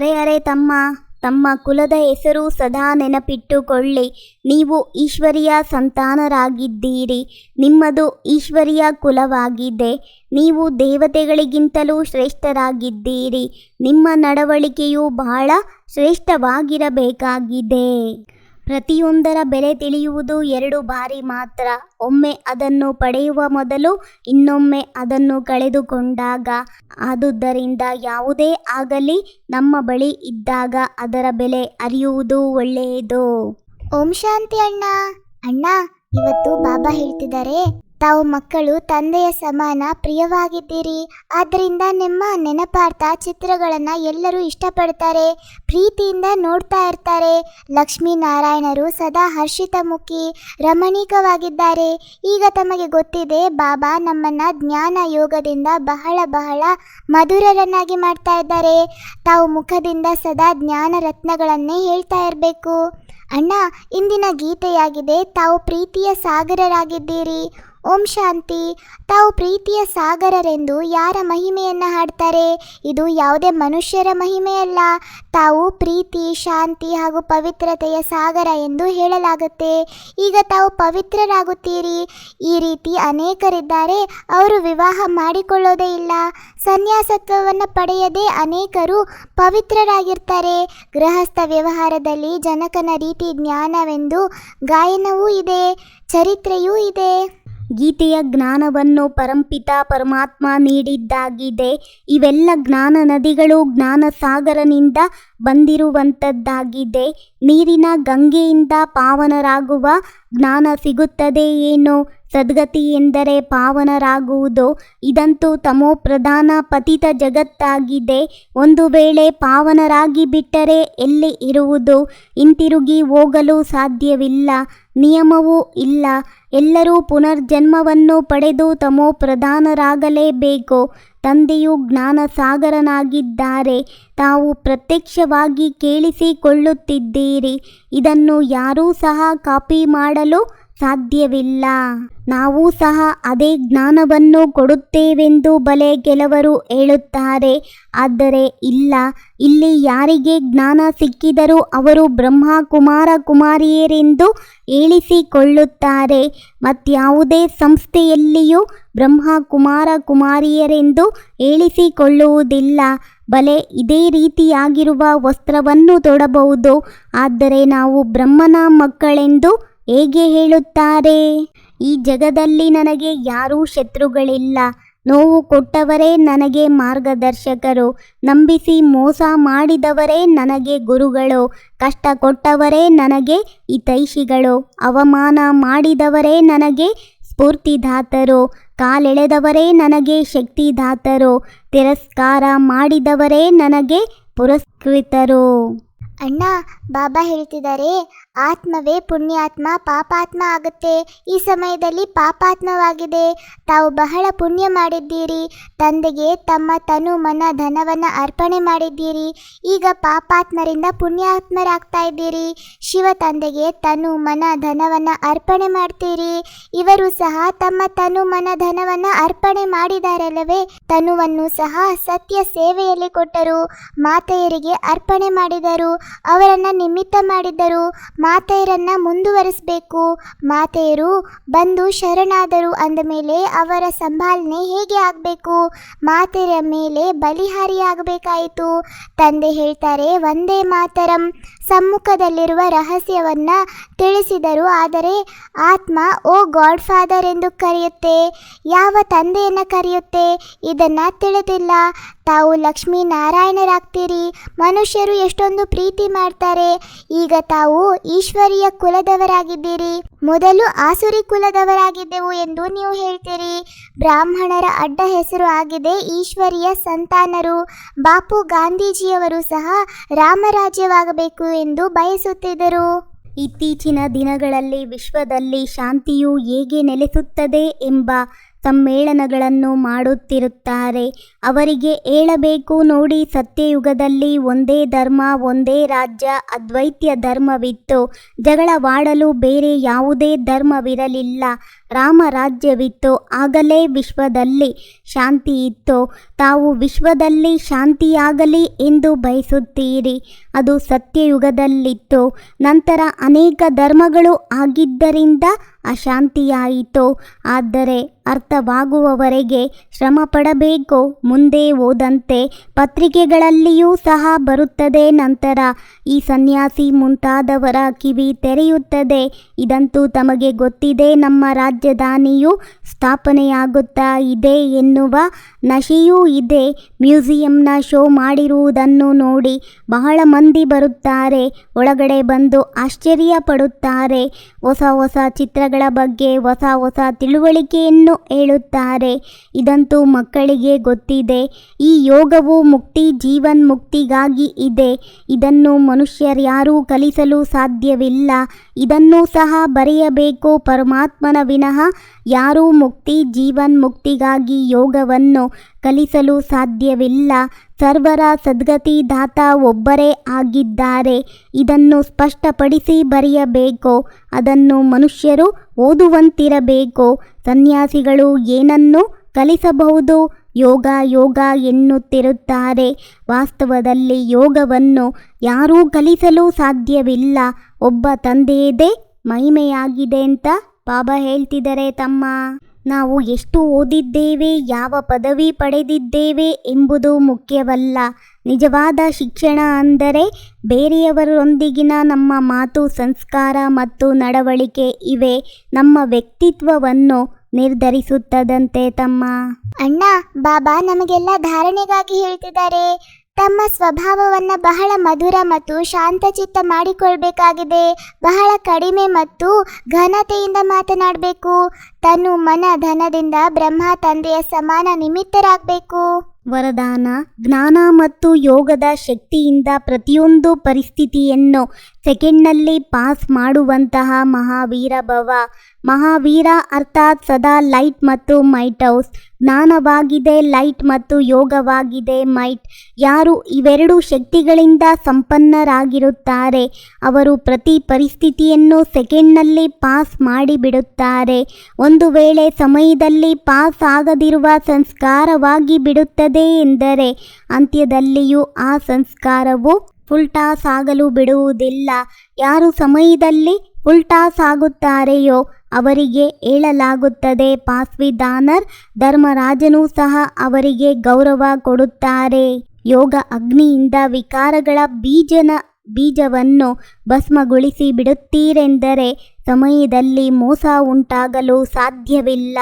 ಅರೆ ಅರೆ ತಮ್ಮ ತಮ್ಮ ಕುಲದ ಹೆಸರು ಸದಾ ನೆನಪಿಟ್ಟುಕೊಳ್ಳಿ. ನೀವು ಈಶ್ವರಿಯ ಸಂತಾನರಾಗಿದ್ದೀರಿ. ನಿಮ್ಮದು ಈಶ್ವರಿಯ ಕುಲವಾಗಿದೆ. ನೀವು ದೇವತೆಗಳಿಗಿಂತಲೂ ಶ್ರೇಷ್ಠರಾಗಿದ್ದೀರಿ. ನಿಮ್ಮ ನಡವಳಿಕೆಯು ಬಹಳ ಶ್ರೇಷ್ಠವಾಗಿರಬೇಕಾಗಿದೆ. ಪ್ರತಿಯೊಂದರ ಬೆಲೆ ತಿಳಿಯುವುದು ಎರಡು ಬಾರಿ ಮಾತ್ರ. ಒಮ್ಮೆ ಅದನ್ನು ಪಡೆಯುವ ಮೊದಲು ಇನ್ನೊಮ್ಮೆ ಅದನ್ನು ಕಳೆದುಕೊಂಡಾಗ ಆದುದರಿಂದ ಯಾವುದೇ ಆಗಲಿ ನಮ್ಮ ಬಳಿ ಇದ್ದಾಗ ಅದರ ಬೆಲೆ ಅರಿಯುವುದು ಒಳ್ಳೆಯದು. ಓಂ ಶಾಂತಿ ಅಣ್ಣ. ಅಣ್ಣ, ಇವತ್ತು ಬಾಬಾ ಹೇಳ್ತಿದ್ದಾರೆ. ತಾವು ಮಕ್ಕಳು, ತಂದೆಯ ಸಮಾನ, ಪ್ರಿಯವಾಗಿದ್ದೀರಿ. ಆದ್ದರಿಂದ ನಿಮ್ಮ ನೆನಪಾರ್ಥ ಚಿತ್ರಗಳನ್ನು ಎಲ್ಲರೂ ಇಷ್ಟಪಡ್ತಾರೆ, ಪ್ರೀತಿಯಿಂದ ನೋಡ್ತಾ ಇರ್ತಾರೆ. ಲಕ್ಷ್ಮೀನಾರಾಯಣರು ಸದಾ ಹರ್ಷಿತಮುಖಿ, ರಮಣೀಕವಾಗಿದ್ದಾರೆ. ಈಗ ತಮಗೆ ಗೊತ್ತಿದೆ, ಬಾಬಾ ನಮ್ಮನ್ನು ಜ್ಞಾನ ಯೋಗದಿಂದ ಬಹಳ ಬಹಳ ಮಧುರರನ್ನಾಗಿ ಮಾಡ್ತಾ ಇದ್ದಾರೆ. ತಾವು ಮುಖದಿಂದ ಸದಾ ಜ್ಞಾನ ರತ್ನಗಳನ್ನೇ ಹೇಳ್ತಾ ಇರಬೇಕು. ಅಣ್ಣ, ಇಂದಿನ ಗೀತೆಯಾಗಿದೆ, ತಾವು ಪ್ರೀತಿಯ ಸಾಗರರಾಗಿದ್ದೀರಿ. ಓಂ ಶಾಂತಿ. ತಾವು ಪ್ರೀತಿಯ ಸಾಗರರೆಂದು ಯಾರ ಮಹಿಮೆಯನ್ನು ಹಾಡ್ತಾರೆ? ಇದು ಯಾವುದೇ ಮನುಷ್ಯರ ಮಹಿಮೆಯಲ್ಲ. ತಾವು ಪ್ರೀತಿ, ಶಾಂತಿ ಹಾಗೂ ಪವಿತ್ರತೆಯ ಸಾಗರ ಎಂದು ಹೇಳಲಾಗುತ್ತೆ. ಈಗ ತಾವು ಪವಿತ್ರರಾಗುತ್ತೀರಿ. ಈ ರೀತಿ ಅನೇಕರಿದ್ದಾರೆ. ಅವರು ವಿವಾಹ ಮಾಡಿಕೊಳ್ಳೋದೇ ಇಲ್ಲ. ಸನ್ಯಾಸತ್ವವನ್ನು ಪಡೆಯದೆ ಅನೇಕರು ಪವಿತ್ರರಾಗಿರ್ತಾರೆ. ಗೃಹಸ್ಥ ವ್ಯವಹಾರದಲ್ಲಿ ಜನಕನ ರೀತಿ ಜ್ಞಾನವೆಂದು ಗಾಯನವೂ ಇದೆ. ಚರಿತ್ರೆಯೂ ಇದೆ. ಗೀತೆಯ ಜ್ಞಾನವನ್ನು ಪರಂಪಿತ ಪರಮಾತ್ಮ ನೀಡಿದ್ದಾಗಿದೆ. ಇವೆಲ್ಲ ಜ್ಞಾನ ನದಿಗಳು ಜ್ಞಾನ ಸಾಗರನಿಂದ ಬಂದಿರುವಂಥದ್ದಾಗಿದೆ ನೀರಿನ ಗಂಗೆಯಿಂದ ಪಾವನರಾಗುವ ಜ್ಞಾನ ಸಿಗುತ್ತದೆ ಏನು? ಸದ್ಗತಿ ಎಂದರೆ ಪಾವನರಾಗುವುದು. ಇದಂತೂ ತಮೋ ಪ್ರಧಾನ ಪತಿತ ಜಗತ್ತಾಗಿದೆ. ಒಂದು ವೇಳೆ ಪಾವನರಾಗಿ ಬಿಟ್ಟರೆ ಎಲ್ಲಿ ಇರುವುದು? ಹಿಂತಿರುಗಿ ಹೋಗಲು ಸಾಧ್ಯವಿಲ್ಲ. ನಿಯಮವೂ ಇಲ್ಲ. ಎಲ್ಲರೂ ಪುನರ್ಜನ್ಮವನ್ನು ಪಡೆದು ತಮೋ ಪ್ರಧಾನರಾಗಲೇಬೇಕು. ತಂದೆಯು ಜ್ಞಾನ ಸಾಗರನಾಗಿದ್ದಾರೆ ತಾವು ಪ್ರತ್ಯಕ್ಷವಾಗಿ ಕೇಳಿಸಿಕೊಳ್ಳುತ್ತಿದ್ದೀರಿ. ಇದನ್ನು ಯಾರೂ ಸಹ ಕಾಪಿ ಮಾಡಲು ಸಾಧ್ಯವಿಲ್ಲ. ನಾವು ಸಹ ಅದೇ ಜ್ಞಾನವನ್ನು ಕೊಡುತ್ತೇವೆಂದು ಬಲೆ ಕೆಲವರು ಹೇಳುತ್ತಾರೆ. ಆದರೆ ಇಲ್ಲ, ಇಲ್ಲಿ ಯಾರಿಗೆ ಜ್ಞಾನ ಸಿಕ್ಕಿದರೂ ಅವರು ಬ್ರಹ್ಮ ಕುಮಾರ ಕುಮಾರಿಯರೆಂದು ಹೇಳಿಸಿಕೊಳ್ಳುತ್ತಾರೆ. ಮತ್ಯಾವುದೇ ಸಂಸ್ಥೆಯಲ್ಲಿಯೂ ಬ್ರಹ್ಮ ಕುಮಾರ ಕುಮಾರಿಯರೆಂದು ಹೇಳಿಸಿಕೊಳ್ಳುವುದಿಲ್ಲ. ಬಲೆ ಇದೇ ರೀತಿಯಾಗಿರುವ ವಸ್ತ್ರವನ್ನು ತೊಡಬಹುದು. ಆದರೆ ನಾವು ಬ್ರಹ್ಮನ ಮಕ್ಕಳೆಂದು ಹೇಗೆ ಹೇಳುತ್ತಾರೆ? ಈ ಜಗದಲ್ಲಿ ನನಗೆ ಯಾರೂ ಶತ್ರುಗಳಿಲ್ಲ. ನೋವು ಕೊಟ್ಟವರೇ ನನಗೆ ಮಾರ್ಗದರ್ಶಕರು. ನಂಬಿಸಿ ಮೋಸ ಮಾಡಿದವರೇ ನನಗೆ ಗುರುಗಳು. ಕಷ್ಟ ಕೊಟ್ಟವರೇ ನನಗೆ ಹಿತೈಷಿಗಳು. ಅವಮಾನ ಮಾಡಿದವರೇ ನನಗೆ ಸ್ಫೂರ್ತಿದಾತರು. ಕಾಲೆಳೆದವರೇ ನನಗೆ ಶಕ್ತಿದಾತರು. ತಿರಸ್ಕಾರ ಮಾಡಿದವರೇ ನನಗೆ ಪುರಸ್ಕೃತರು. ಅಣ್ಣ ಬಾಬಾ ಹೇಳ್ತಿದ್ದಾರೆ, ಆತ್ಮವೇ ಪುಣ್ಯಾತ್ಮ, ಪಾಪಾತ್ಮ ಆಗುತ್ತೆ. ಈ ಸಮಯದಲ್ಲಿ ಪಾಪಾತ್ಮವಾಗಿದೆ. ತಾವು ಬಹಳ ಪುಣ್ಯ ಮಾಡಿದ್ದೀರಿ. ತಂದೆಗೆ ತಮ್ಮ ತನು ಮನ ಧನವನ್ನು ಅರ್ಪಣೆ ಮಾಡಿದ್ದೀರಿ. ಈಗ ಪಾಪಾತ್ಮರಿಂದ ಪುಣ್ಯಾತ್ಮರಾಗ್ತಾ ಇದ್ದೀರಿ. ಶಿವ ತಂದೆಗೆ ತನು ಮನ ಧನವನ್ನು ಅರ್ಪಣೆ ಮಾಡ್ತೀರಿ. ಇವರು ಸಹ ತಮ್ಮ ತನು ಮನ ಧನವನ್ನು ಅರ್ಪಣೆ ಮಾಡಿದಾರಲ್ಲವೇ? ತನುವನ್ನು ಸಹ ಸತ್ಯ ಸೇವೆಯಲ್ಲಿ ಕೊಟ್ಟರು, ಮಾತೆಯರಿಗೆ ಅರ್ಪಣೆ ಮಾಡಿದರು. ಅವರನ್ನ ನಿಮಿತ್ತ ಮಾಡಿದ್ದರು ಮಾತೆಯರನ್ನ ಮುಂದುವರಿಸಬೇಕು. ಮಾತೆಯರು ಬಂದು ಶರಣಾದರು ಅಂದ ಮೇಲೆ ಅವರ ಸಂಭಾಲನೆ ಹೇಗೆ ಆಗಬೇಕು? ಮಾತೆಯರ ಮೇಲೆ ಬಲಿಹಾರಿಯಾಗಬೇಕಾಯಿತು ತಂದೆ ಹೇಳ್ತಾರೆ ಒಂದೇ ಮಾತರಂ. ಸಮ್ಮುಖದಲ್ಲಿರುವ ರಹಸ್ಯವನ್ನ ತಿಳಿಸಿದರು. ಆದರೆ ಆತ್ಮ, ಓ ಗಾಡ್ ಫಾದರ್ ಎಂದು ಕರೆಯುತ್ತೆ. ಯಾವ ತಂದೆಯನ್ನು ಕರೆಯುತ್ತೆ? ಇದನ್ನ ತಿಳಿದಿಲ್ಲ. ತಾವು ಲಕ್ಷ್ಮೀ ನಾರಾಯಣರಾಗ್ತೀರಿ ಮನುಷ್ಯರು ಎಷ್ಟೊಂದು ಪ್ರೀತಿ ಮಾಡ್ತಾರೆ. ಈಗ ತಾವು ಈಶ್ವರಿಯ ಕುಲದವರಾಗಿದ್ದೀರಿ. ಮೊದಲು ಆಸುರಿ ಕುಲದವರಾಗಿದ್ದೆವು ಎಂದು ನೀವು ಹೇಳ್ತೀರಿ. ಬ್ರಾಹ್ಮಣರ ಅಡ್ಡ ಹೆಸರು ಆಗಿದೆ ಈಶ್ವರಿಯ ಸಂತಾನರು. ಬಾಪು ಗಾಂಧೀಜಿಯವರು ಸಹ ರಾಮರಾಜ್ಯವಾಗಬೇಕು ಎಂದು ಬಯಸುತ್ತಿದ್ದರು. ಇತ್ತೀಚಿನ ದಿನಗಳಲ್ಲಿ ವಿಶ್ವದಲ್ಲಿ ಶಾಂತಿಯು ಹೇಗೆ ನೆಲೆಸುತ್ತದೆ ಎಂಬ ಸಮ್ಮೇಳನಗಳನ್ನು ಮಾಡುತ್ತಿರುತ್ತಾರೆ. ಅವರಿಗೆ ಹೇಳಬೇಕು, ನೋಡಿ ಸತ್ಯಯುಗದಲ್ಲಿ ಒಂದೇ ಧರ್ಮ, ಒಂದೇ ರಾಜ್ಯ, ಅದ್ವೈತ್ಯ ಧರ್ಮವಿತ್ತು. ಜಗಳವಾಡಲು ಬೇರೆ ಯಾವುದೇ ಧರ್ಮವಿರಲಿಲ್ಲ. ರಾಮ ರಾಜ್ಯವಿತ್ತು. ಆಗಲೇ ವಿಶ್ವದಲ್ಲಿ ಶಾಂತಿ ಇತ್ತು. ತಾವು ವಿಶ್ವದಲ್ಲಿ ಶಾಂತಿಯಾಗಲಿ ಎಂದು ಬಯಸುತ್ತೀರಿ. ಅದು ಸತ್ಯಯುಗದಲ್ಲಿತ್ತು. ನಂತರ ಅನೇಕ ಧರ್ಮಗಳು ಆಗಿದ್ದರಿಂದ ಅಶಾಂತಿಯಾಯಿತು. ಆದರೆ ಅರ್ಥವಾಗುವವರೆಗೆ ಶ್ರಮ ಪಡಬೇಕು ಮುಂದೆ ಓದಂತೆ ಪತ್ರಿಕೆಗಳಲ್ಲಿಯೂ ಸಹ ಬರುತ್ತದೆ ನಂತರ ಈ ಸನ್ಯಾಸಿ ಮುಂತಾದವರ ಕಿವಿ ತೆರೆಯುತ್ತದೆ. ಇದಂತೂ ತಮಗೆ ಗೊತ್ತಿದೆ ನಮ್ಮ ರಾಜಧಾನಿಯು ಸ್ಥಾಪನೆಯಾಗುತ್ತಾ ಇದೆ ಎನ್ನುವ ನಶೆಯೂ ಇದೆ. ಮ್ಯೂಸಿಯಂನ ಶೋ ಮಾಡಿರುವುದನ್ನು ನೋಡಿ ಬಹಳ ಮಂದಿ ಬರುತ್ತಾರೆ. ಒಳಗಡೆ ಬಂದು ಆಶ್ಚರ್ಯ ಪಡುತ್ತಾರೆ ಹೊಸ ಹೊಸ ಚಿತ್ರಗಳ ಬಗ್ಗೆ ಹೊಸ ಹೊಸ ತಿಳುವಳಿಕೆಯನ್ನು ಹೇಳುತ್ತಾರೆ. ಇದಂತೂ ಮಕ್ಕಳಿಗೆ ಗೊತ್ತಿದೆ. ಈ ಯೋಗವು ಮುಕ್ತಿ, ಜೀವನ್ ಮುಕ್ತಿಗಾಗಿ ಇದೆ. ಇದನ್ನು ಮನುಷ್ಯರ್ಯಾರೂ ಕಲಿಸಲು ಸಾಧ್ಯವಿಲ್ಲ. ಇದನ್ನು ಸಹ ಬರೆಯಬೇಕು ಪರಮಾತ್ಮನ ವಿನಃ. ಯಾರೂ ಮುಕ್ತಿ, ಜೀವನ್ ಮುಕ್ತಿಗಾಗಿ ಯೋಗವನ್ನು ಕಲಿಸಲು ಸಾಧ್ಯವಿಲ್ಲ. ಸರ್ವರ ಸದ್ಗತಿ ದಾತ ಒಬ್ಬರೇ ಆಗಿದ್ದಾರೆ. ಇದನ್ನು ಸ್ಪಷ್ಟಪಡಿಸಿ ಬರೆಯಬೇಕು. ಅದನ್ನು ಮನುಷ್ಯರು ಓದುವಂತಿರಬೇಕು. ಸನ್ಯಾಸಿಗಳು ಏನನ್ನು ಕಲಿಸಬಹುದು? ಯೋಗ ಯೋಗ ಎನ್ನುತ್ತಿರುತ್ತಾರೆ. ವಾಸ್ತವದಲ್ಲಿ ಯೋಗವನ್ನು ಯಾರೂ ಕಲಿಸಲು ಸಾಧ್ಯವಿಲ್ಲ. ಒಬ್ಬ ತಂದೆಯದೇ ಮಹಿಮೆಯಾಗಿದೆ ಅಂತ ಬಾಬಾ ಹೇಳ್ತಿದ್ದಾರೆ ತಮ್ಮ ನಾವು ಎಷ್ಟು ಓದಿದ್ದೇವೆ, ಯಾವ ಪದವಿ ಪಡೆದಿದ್ದೇವೆ ಎಂಬುದು ಮುಖ್ಯವಲ್ಲ. ನಿಜವಾದ ಶಿಕ್ಷಣ ಅಂದರೆ ಬೇರೆಯವರೊಂದಿಗಿನ ನಮ್ಮ ಮಾತು, ಸಂಸ್ಕಾರ ಮತ್ತು ನಡವಳಿಕೆ ಇವೆ. ನಮ್ಮ ವ್ಯಕ್ತಿತ್ವವನ್ನು ನಿರ್ಧರಿಸುತ್ತದಂತೆ ತಮ್ಮ. ಅಣ್ಣ, ಬಾಬಾ ನಮಗೆಲ್ಲ ಧಾರಣೆಗಾಗಿ ಹೇಳ್ತಿದ್ದಾರೆ. ತಮ್ಮ ಸ್ವಭಾವವನ್ನ ಬಹಳ ಮಧುರ ಮತ್ತು ಶಾಂತಚಿತ್ತ ಮಾಡಿಕೊಳ್ಬೇಕಾಗಿದೆ. ಬಹಳ ಕಡಿಮೆ ಮತ್ತು ಘನತೆಯಿಂದ ಮಾತನಾಡಬೇಕು. ತನು ಮನ ಧನದಿಂದ ಬ್ರಹ್ಮ ತಂದೆಯ ಸಮಾನ ನಿಮಿತ್ತರಾಗಬೇಕು. ವರದಾನ, ಜ್ಞಾನ ಮತ್ತು ಯೋಗದ ಶಕ್ತಿಯಿಂದ ಪ್ರತಿಯೊಂದು ಪರಿಸ್ಥಿತಿಯನ್ನು ಸೆಕೆಂಡ್ನಲ್ಲಿ ಪಾಸ್ ಮಾಡುವಂತಹ ಮಹಾವೀರ ಭವ. ಮಹಾವೀರ ಅರ್ಥಾತ್ ಸದಾ ಲೈಟ್ ಮತ್ತು ಮೈಟ್ ಹೌಸ್. ಜ್ಞಾನವಾಗಿದೆ, ಲೈಟ್ ಮತ್ತು ಯೋಗವಾಗಿದೆ, ಮೈಟ್. ಯಾರು ಇವೆರಡು ಶಕ್ತಿಗಳಿಂದ ಸಂಪನ್ನರಾಗಿರುತ್ತಾರೆ. ಅವರು ಪ್ರತಿ ಪರಿಸ್ಥಿತಿಯನ್ನು ಸೆಕೆಂಡ್ನಲ್ಲಿ ಪಾಸ್ ಮಾಡಿಬಿಡುತ್ತಾರೆ. ಒಂದು ವೇಳೆ ಸಮಯದಲ್ಲಿ ಪಾಸ್ ಆಗದಿರುವ ಸಂಸ್ಕಾರವಾಗಿ ಬಿಡುತ್ತದೆ ಎಂದರೆ ಅಂತ್ಯದಲ್ಲಿಯೂ ಆ ಸಂಸ್ಕಾರವು ಫುಲ್ ಟಾಸ್ ಆಗಲು ಬಿಡುವುದಿಲ್ಲ. ಯಾರು ಸಮಯದಲ್ಲಿ ಫುಲ್ ಟಾಸ್ ಆಗುತ್ತಾರೆಯೋ ಅವರಿಗೆ ಹೇಳಲಾಗುತ್ತದೆ ಪಾಸ್ವಿದಾನರ್ ಧರ್ಮರಾಜನೂ ಸಹ ಅವರಿಗೆ ಗೌರವ ಕೊಡುತ್ತಾರೆ ಯೋಗ ಅಗ್ನಿಯಿಂದ ವಿಕಾರಗಳ ಬೀಜನ, ಬೀಜವನ್ನು ಭಸ್ಮಗೊಳಿಸಿ ಬಿಡುತ್ತೀರೆಂದರೆ ಸಮಯದಲ್ಲಿ ಮೋಸ ಉಂಟಾಗಲು ಸಾಧ್ಯವಿಲ್ಲ.